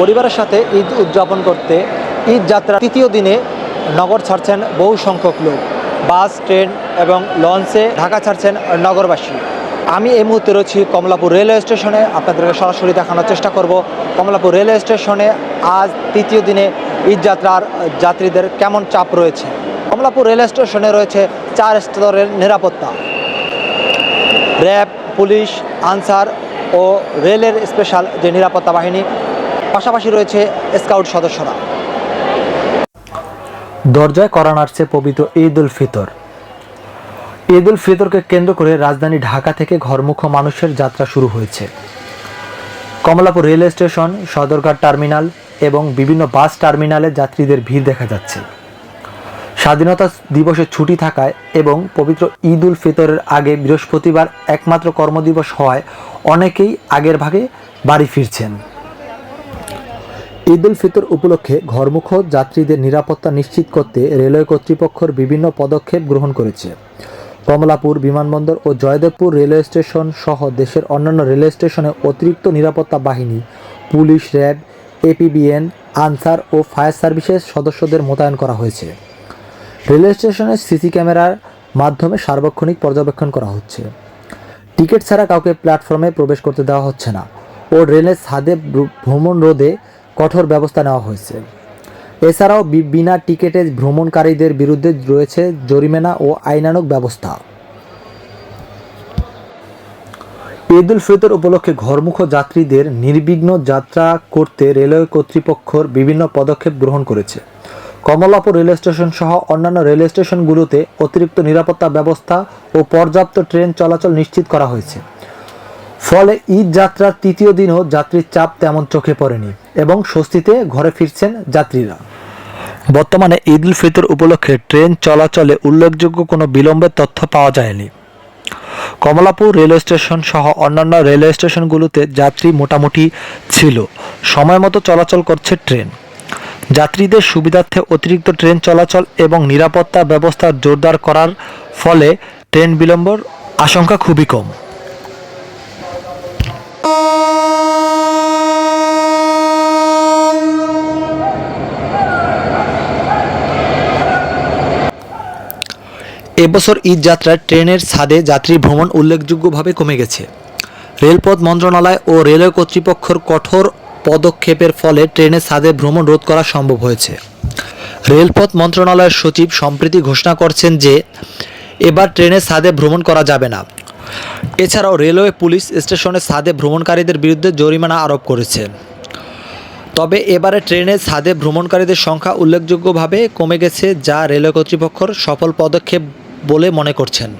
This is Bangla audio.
পরিবারের সাথে ঈদ উদযাপন করতে ঈদ যাত্রা তৃতীয় দিনে নগর ছাড়ছেন বহু সংখ্যক লোক। বাস, ট্রেন এবং লঞ্চে ঢাকা ছাড়ছেন নগরবাসী। আমি এই মুহূর্তে রয়েছি কমলাপুর রেলওয়ে স্টেশনে। আপনাদেরকে সরাসরি দেখানোর চেষ্টা করব কমলাপুর রেলওয়ে স্টেশনে আজ তৃতীয় দিনে ঈদ যাত্রার যাত্রীদের কেমন চাপ রয়েছে। কমলাপুর রেলওয়ে স্টেশনে রয়েছে চার স্তরের নিরাপত্তা। র্যাব, পুলিশ, আনসার ও রেলের স্পেশাল যে নিরাপত্তা বাহিনী পাশাপাশি রয়েছে স্কাউট সদস্যরা। দরজায় করা নাড়ছে পবিত্র ঈদ উল ফিতর। ঈদ উল ফিতরকে কেন্দ্র করে রাজধানী ঢাকা থেকে ঘরমুখ মানুষের যাত্রা শুরু হয়েছে। Kamalapur rail station, Sadarghat terminal এবং বিভিন্ন বাস টার্মিনালে যাত্রীদের ভিড় দেখা যাচ্ছে। স্বাধীনতা দিবসের ছুটি থাকায় এবং পবিত্র ঈদ উল ফিতরের আগে বৃহস্পতিবার একমাত্র কর্মদিবস হওয়ায় অনেকেই আগের ভাগে বাড়ি ফিরছেন। ঈদ উল ফিতর উপলক্ষে ঘরমুখ যাত্রীদের নিরাপত্তা নিশ্চিত করতে রেলওয়ে কর্তৃপক্ষের বিভিন্ন পদক্ষেপ গ্রহণ করেছে। কমলাপুর বিমানবন্দর ও জয়দেবপুর রেলওয়ে স্টেশন সহ দেশের অন্যান্য রেলওয়ে স্টেশনে অতিরিক্ত নিরাপত্তা বাহিনী, পুলিশ র্যাব, এপিবিএন, আনসার ও ফায়ার সার্ভিসের সদস্যদের মোতায়েন করা হয়েছে। রেলওয়ে স্টেশনের সিসি ক্যামেরার মাধ্যমে সার্বক্ষণিক পর্যবেক্ষণ করা হচ্ছে। টিকিট ছাড়া কাউকে প্ল্যাটফর্মে প্রবেশ করতে দেওয়া হচ্ছে না। ও রেলের ছাদে ভ্র- ভ্রমণ রোধে কঠোর ব্যবস্থা নেওয়া হয়েছে। এছাড়াও বিনা টিকিটে ভ্রমণকারীদের বিরুদ্ধে রয়েছে জরিমানা ও আইনানুগ ব্যবস্থা। ঈদ উল ফিতর উপলক্ষে ঘরমুখ যাত্রীদের নির্বিঘ্ন যাত্রা করতে রেলওয়ে কর্তৃপক্ষর বিভিন্ন পদক্ষেপ গ্রহণ করেছে। কমলাপুর রেল স্টেশন সহ অন্যান্য রেল স্টেশনগুলোতে অতিরিক্ত নিরাপত্তা ব্যবস্থা ও পর্যাপ্ত ট্রেন চলাচল নিশ্চিত করা হয়েছে। ফলে ঈদ যাত্রার তৃতীয় দিনও যাত্রীর চাপ তেমন চোখে পড়েনি এবং স্বস্তিতে ঘরে ফিরছেন যাত্রীরা। বর্তমানে ঈদ উল ফিতর উপলক্ষে ট্রেন চলাচলে উল্লেখযোগ্য কোনো বিলম্বের তথ্য পাওয়া যায়নি। কমলাপুর রেলওয়ে স্টেশন সহ অন্যান্য রেলওয়ে স্টেশনগুলোতে যাত্রী মোটামুটি ছিল। সময় মতো চলাচল করছে ট্রেন। যাত্রীদের সুবিধার্থে অতিরিক্ত ট্রেন চলাচল এবং নিরাপত্তা ব্যবস্থা জোরদার করার ফলে ট্রেন বিলম্বর আশঙ্কা খুবই কম। এবছর ঈদ যাত্রায় ট্রেনের ছাদে যাত্রী ভ্রমণ উল্লেখযোগ্যভাবে কমে গেছে। রেলপথ মন্ত্রণালয় ও রেলওয়ে কর্তৃপক্ষের কঠোর পদক্ষেপের ফলে ট্রেনের ছাদে ভ্রমণ রোধ করা সম্ভব হয়েছে। রেলপথ মন্ত্রণালয়ের সচিব সম্প্রতি ঘোষণা করছেন যে, এবার ট্রেনের ছাদে ভ্রমণ করা যাবে না। এছাড়াও রেলওয়ে পুলিশ স্টেশনের ছাদে ভ্রমণকারীদের বিরুদ্ধে জরিমানা আরোপ করেছে। তবে এবারে ট্রেনের ছাদে ভ্রমণকারীদের সংখ্যা উল্লেখযোগ্যভাবে কমে গেছে, যা রেলওয়ে কর্তৃপক্ষর সফল পদক্ষেপ বলে মনে করছেন।